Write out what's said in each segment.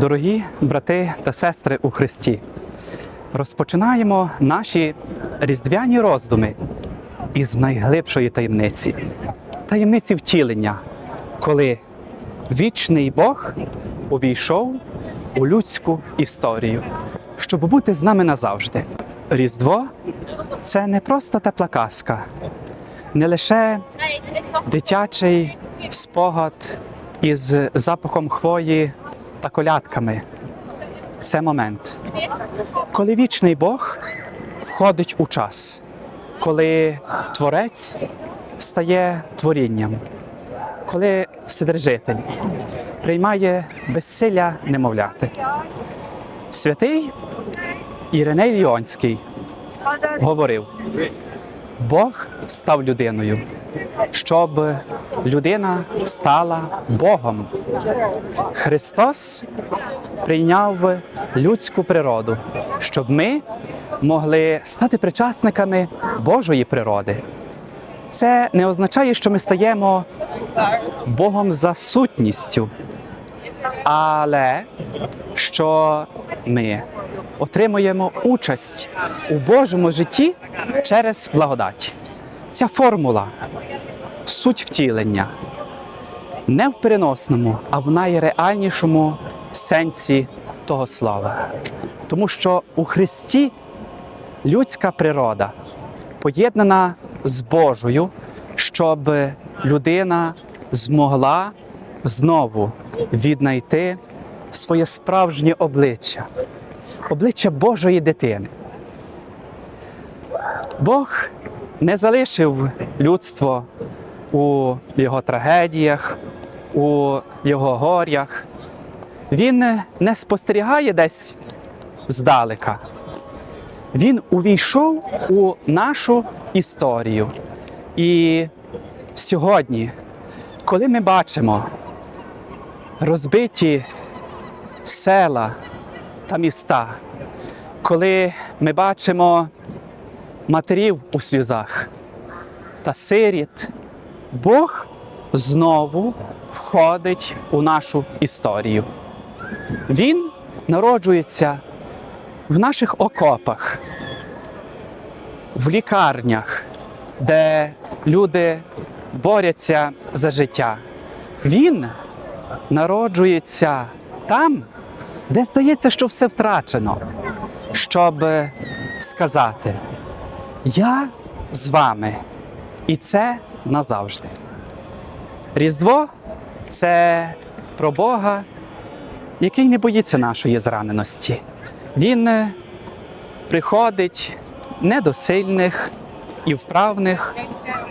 Дорогі брати та сестри у Христі, розпочинаємо наші різдвяні роздуми із найглибшої таємниці таємниці втілення, коли вічний Бог увійшов у людську історію, щоб бути з нами назавжди. Різдво це не просто тепла казка, не лише дитячий спогад із запахом хвої та колядками. Це момент, коли вічний Бог входить у час, коли Творець стає творінням, коли Вседержитель приймає безсилля немовляти. Святий Іриней Ліонський говорив: Бог став людиною, щоб людина стала Богом. Христос прийняв людську природу, щоб ми могли стати причасниками Божої природи. Це не означає, що ми стаємо Богом за сутністю, але що ми отримуємо участь у Божому житті через благодать. Ця формула суть втілення не в переносному, а в найреальнішому сенсі того слова. Тому що у Христі людська природа поєднана з Божою, щоб людина змогла знову віднайти своє справжнє обличчя, обличчя Божої дитини. Бог не залишив людство у його трагедіях, у його горях. Він не спостерігає десь здалека. Він увійшов у нашу історію. І сьогодні, коли ми бачимо розбиті села та міста, коли ми бачимо матерів у сльозах та сиріт, Бог знову входить у нашу історію. Він народжується в наших окопах, в лікарнях, де люди борються за життя. Він народжується там, де здається, що все втрачено, щоб сказати: Я з вами, і це назавжди. Різдво це про Бога, який не боїться нашої зраненості. Він приходить не до сильних і вправних,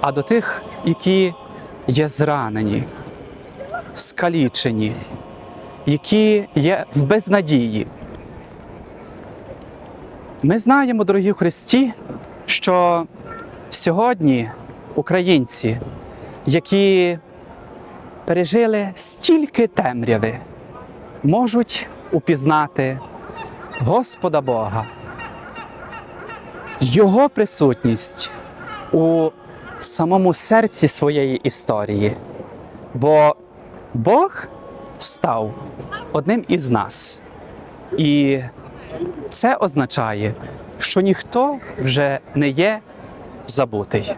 а до тих, які є зранені, скалічені, які є в безнадії. Ми знаємо, дорогі Христі, що сьогодні українці, які пережили стільки темряви, можуть упізнати Господа Бога, Його присутність у самому серці своєї історії. Бо Бог став одним із нас. І це означає, що ніхто вже не є забутий.